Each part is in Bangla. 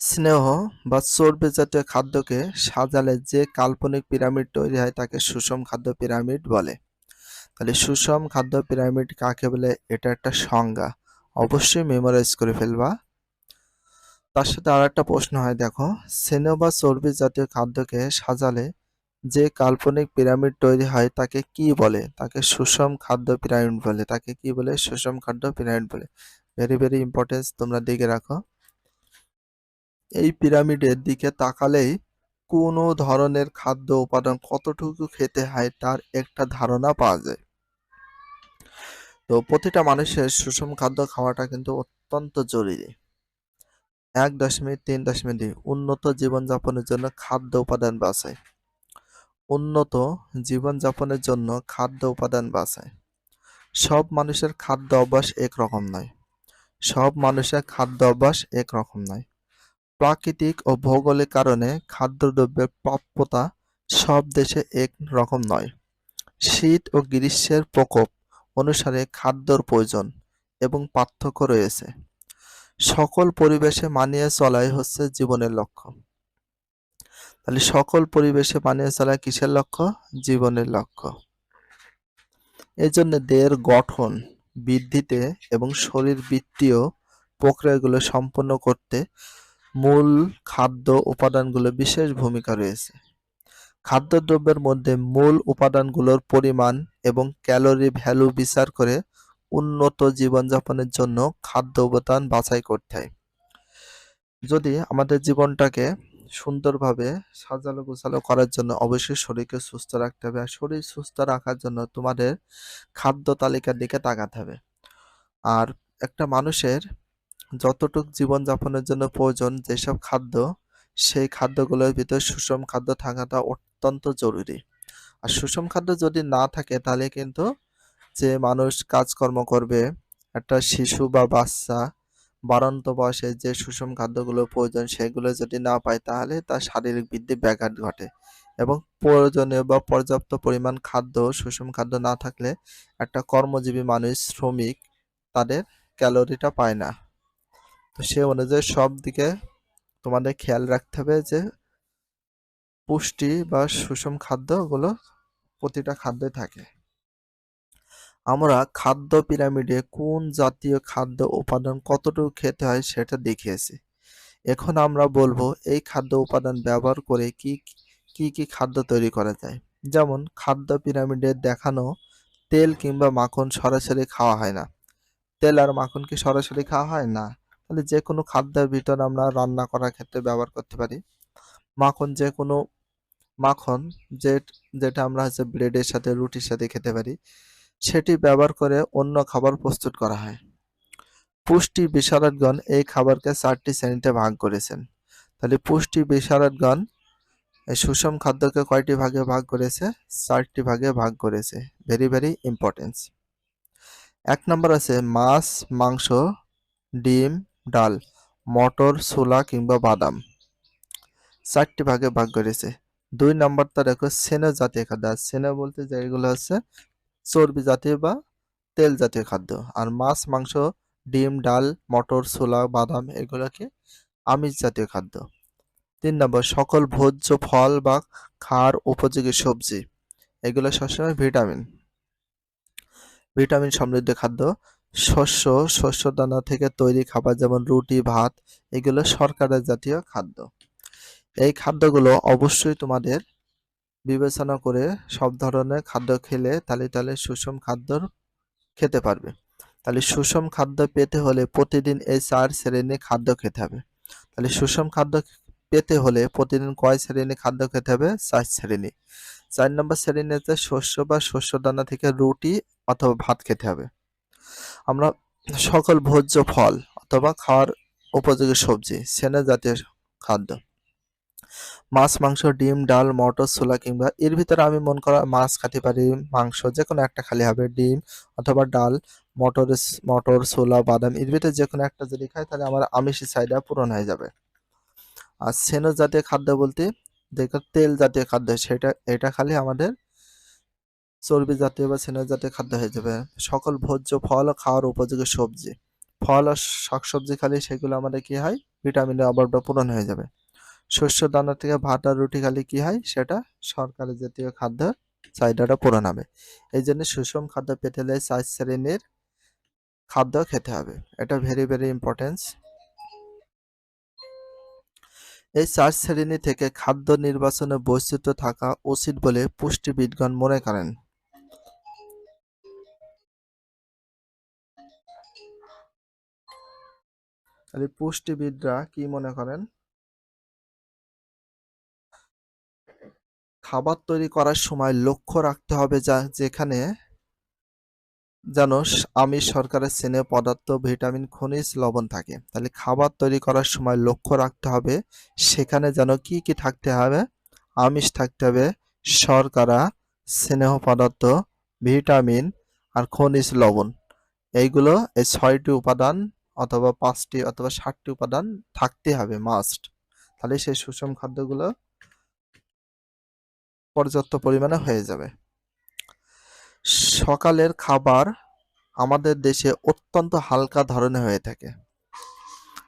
স্নেহ বা চর্বি জাতীয় খাদ্যকে সাজালে যে কাল্পনিক পিরামিড তৈরি হয় তাকে সুষম খাদ্য পিরামিড বলে। তাহলে সুষম খাদ্য পিরামিড কাকে বলে? এটা একটা সংজ্ঞা। অবশ্যই মেমোরাইজ করে ফেলবা। তার সাথে আর একটা প্রশ্ন হয়, দেখো, স্নেহ বা চর্বি জাতীয় খাদ্যকে সাজালে যে কাল্পনিক পিরামিড তৈরি হয় তাকে কি বলে? তাকে সুষম খাদ্য পিরামিড বলে। তাকে কি বলে? সুষম খাদ্য পিরামিড বলে। ভেরি ভেরি ইম্পর্টেন্স তোমরা দিকে রাখো। এই পিরামিডের দিকে তাকালেই কোনো ধরনের খাদ্য উপাদান কতটুকু খেতে হয় তার একটা ধারণা পাওয়া যায়। তো প্রতিটা মানুষের সুষম খাদ্য খাওয়াটা কিন্তু অত্যন্ত জরুরি। এক দশমিক তিন দশমিক দুই উন্নত জীবনযাপনের জন্য খাদ্য উপাদান বাছাই। উন্নত জীবনযাপনের জন্য খাদ্য উপাদান বাছাই। সব মানুষের খাদ্য অভ্যাস একরকম নয়। সব মানুষের খাদ্য অভ্যাস একরকম নয়। প্রাকৃতিক ও ভৌগোলিক কারণে খাদ্যদ্রব্যের প্রাপ্যতা সব দেশে এক রকম নয়। শীত ও গ্রীষ্মের প্রকোপ অনুসারে খাদ্যর প্রয়োজন এবং পার্থক্য রয়েছে। সকল পরিবেশে মানিয়ে চলাই হচ্ছে জীবনের লক্ষ্য। তাহলে সকল পরিবেশে মানিয়ে চলা কিসের লক্ষ্য? জীবনের লক্ষ্য। এই জন্য দেহের গঠন, বৃদ্ধিতে এবং শরীর বৃত্তীয় প্রক্রিয়াগুলো সম্পন্ন করতে মূল খাদ্য উপাদানগুলো বিশেষ ভূমিকা রয়েছে। খাদ্যদ্রব্যের মধ্যে মূল উপাদানগুলোর পরিমাণ এবং ক্যালোরি ভ্যালু বিচার করে উন্নত জীবনযাপনের জন্য খাদ্য উপাদান বাছাই করতে হয়। যদি আমাদের জীবনটাকে সুন্দরভাবে সাজালো গোছালো করার জন্য অবশ্যই শরীরকে সুস্থ রাখতে হবে আর শরীর সুস্থ রাখার জন্য তোমাদের খাদ্য তালিকার দিকে তাকাতে হবে। আর একটা মানুষের যতটুক জীবনযাপনের জন্য প্রয়োজন যেসব খাদ্য, সেই খাদ্যগুলোর ভিতর সুষম খাদ্য থাকাটা অত্যন্ত জরুরি। আর সুষম খাদ্য যদি না থাকে, তাহলে কিন্তু যে মানুষ কাজকর্ম করবে, একটা শিশু বা বাচ্চা বাড়ন্ত বয়সে যে সুষম খাদ্যগুলো প্রয়োজন সেগুলো যদি না পায়, তাহলে তার শারীরিক বৃদ্ধি ব্যাঘাত ঘটে। এবং প্রয়োজনীয় বা পর্যাপ্ত পরিমাণ খাদ্য, সুষম খাদ্য না থাকলে একটা কর্মজীবী মানুষ, শ্রমিক, তাদের ক্যালোরিটা পায় না। তো সে অনুযায়ী সব দিকে তোমাদের খেয়াল রাখতে হবে যে পুষ্টি বা সুষম খাদ্যগুলো প্রতিটা খাদ্যে থাকে। আমরা খাদ্য পিরামিডে কোন জাতীয় খাদ্য উপাদান কতটুকু খেতে হয় সেটা দেখিয়েছি। এখন আমরা বলব এই খাদ্য উপাদান ব্যবহার করে কি কি কি খাদ্য তৈরি করা যায়। যেমন খাদ্য পিরামিডে দেখানো তেল কিংবা মাখন সরাসরি খাওয়া হয় না। তেল আর মাখন কি সরাসরি খাওয়া হয় না? তাহলে যে কোনো খাদ্যের ভিতর আমরা রান্না করার ক্ষেত্রে ব্যবহার করতে পারি। মাখন যে কোনো মাখন যে, যেটা আমরা হচ্ছে ব্রেডের সাথে, রুটির সাথে খেতে পারি, সেটি ব্যবহার করে অন্য খাবার প্রস্তুত করা হয়। পুষ্টি বিশারদগণ এই খাবারকে চারটি শ্রেণীতে ভাগ করেছেন। তাহলে পুষ্টি বিশারদগণ এই সুষম খাদ্যকে কয়টি ভাগে ভাগ করেছে? চারটি ভাগে ভাগ করেছে। ভেরি ভেরি ইম্পর্টেন্স এক নম্বর আছে মাছ, মাংস, ডিম ডাল, মটর, ছোলা কিংবা বাদাম। চারটি ভাগে ভাগ করেছে। দুই নম্বরটা দেখো সেনা জাতীয় খাদ্য। আর সেনা বলতে যেগুলো হচ্ছে চর্বি জাতীয় বা তেল জাতীয় খাদ্য। আর মাছ, মাংস, ডিম, ডাল, মটর, ছোলা, বাদাম এগুলোকে আমিষ জাতীয় খাদ্য। তিন নম্বর, সকল ভোজ্য ফল বা খাওয়ার উপযোগী সবজি। এগুলো সবসময় ভিটামিন। ভিটামিন সমৃদ্ধ খাদ্য। শস্য শস্য দানা থেকে তৈরি খাবার যেমন রুটি, ভাত, এগুলো শর্করা জাতীয় খাদ্য। এই খাদ্যগুলো অবশ্যই তোমাদের বিবেচনা করে সব ধরনের খাদ্য খেলে তাহলে তাহলে সুষম খাদ্য খেতে পারবে। তাহলে সুষম খাদ্য পেতে হলে প্রতিদিন এই চার শ্রেণি খাদ্য খেতে হবে। তাহলে সুষম খাদ্য পেতে হলে প্রতিদিন কয় শ্রেণি খাদ্য খেতে হবে? চার শ্রেণি। চার নম্বর শ্রেণীতে শস্য বা শস্য দানা থেকে রুটি অথবা ভাত খেতে হবে। আমরা সকল ভোজ্য ফল অথবা খাওয়ার উপযোগী সবজি, সেনা জাতীয় খাদ্য। মাছ, মাংস, ডিম, ডাল, মটর, ছোলা কিংবা এর ভিতরে আমি মন করা মাছ খাতে পারি মাংস যে কোনো একটা খালি হবে, ডিম অথবা ডাল, মটর মটর, ছোলা, বাদাম, এর ভিতরে যে কোনো একটা যদি খাই, তাহলে আমার আমিষের চাহিদা পূরণ হয়ে যাবে। আর সেনো জাতীয় খাদ্য বলতে, দেখো তেল জাতীয় খাদ্য, সেটা, এটা খালি আমাদের চর্বি জাতীয় বা সেনো জাতীয় খাদ্য হয়ে যাবে। সকল ভোজ্য ফল ও খাওয়ার উপযোগী সবজি। ফল আর শাকসবজি খালি সেগুলো আমাদের কি হয়? ভিটামিনের অভাবটা পূরণ হয়ে যাবে। শস্য, দানা থেকে ভাত আর রুটি খালি কি হয়? সেটা সরকারি জাতীয় খাদ্য চাহিদাটা পূরণ হবে। এই জন্য সুষম খাদ্য পেতে হলে চার শ্রেণির খাদ্য খেতে হবে। এটা ভেরি ভেরি ইম্পর্টেন্স এই চার শ্রেণি থেকে খাদ্য নির্বাচনে বৈচিত্র্য থাকা উচিত বলে পুষ্টিবিদগণ মনে করেন। তাহলে পুষ্টিবিদরা কি মনে করেন? খাবার তৈরি করার সময় লক্ষ্য রাখতে হবে যা, যেখানে যেন আমিষ সরকারের স্নেহ পদার্থ, ভিটামিন, খনিজ লবণ থাকে। তাহলে খাবার তৈরি করার সময় লক্ষ্য রাখতে হবে সেখানে যেন কি কি থাকতে হবে? আমিষ থাকতে হবে, শর্করা, স্নেহ পদার্থ, ভিটামিন আর খনিজ লবণ। এইগুলো এই ছয়টি উপাদান অথবা পাঁচটি অথবা ষাটটি উপাদান থাকতে হবে মাস্ট তাহলে সেই সুষম খাদ্যগুলো পর্যাপ্ত পরিমাণে হয়ে যাবে। সকালের খাবার আমাদের দেশে অত্যন্ত হালকা ধরনের হয়ে থাকে।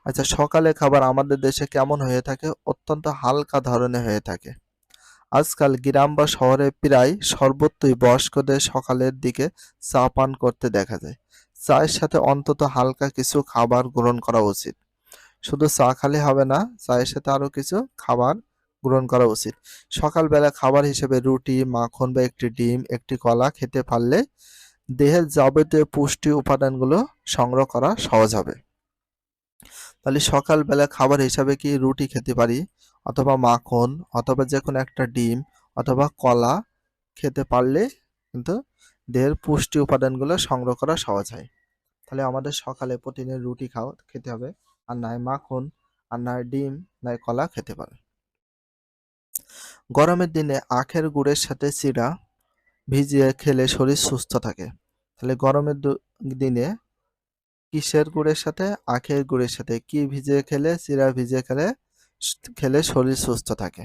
আচ্ছা সকালে খাবার আমাদের দেশে কেমন হয়ে থাকে? অত্যন্ত হালকা ধরনের হয়ে থাকে। আজকাল গ্রাম বা শহরে প্রায় সর্বত্রই বয়স্কদের সকালের দিকে চা পান করতে দেখা যায়। চায়ের সাথে অন্তত হালকা কিছু খাবার গ্রহণ করা উচিত। শুধু চা খালে হবে না, চায়ের সাথে আরও কিছু খাবার গ্রহণ করা উচিত। সকালবেলা খাবার হিসেবে রুটি, মাখন বা একটি ডিম, একটি কলা খেতে পারলে দেহের যাবতীয় পুষ্টি উপাদানগুলো সংগ্রহ করা সহজ হবে। তাহলে সকালবেলা খাবার হিসাবে কি রুটি খেতে পারি? অথবা মাখন, অথবা যে কোনো একটা ডিম, অথবা কলা খেতে পারলে কিন্তু দেহের পুষ্টি উপাদানগুলো সংগ্রহ করা সহজ হয়। তাহলে আমাদের সকালে প্রতিদিন রুটি খাও, খেতে হবে। আর নয় মাখন, আর নয় ডিম নয় কলা খেতে পারে। গরমের দিনে আখের গুড়ের সাথে চিড়া ভিজিয়ে খেলে শরীর সুস্থ থাকে। তাহলে গরমের দিনে কিসের গুড়ের সাথে, আখের গুড়ের সাথে? কি ভিজিয়ে খেলে চিড়া ভিজিয়ে খেলে খেলে শরীর সুস্থ থাকে।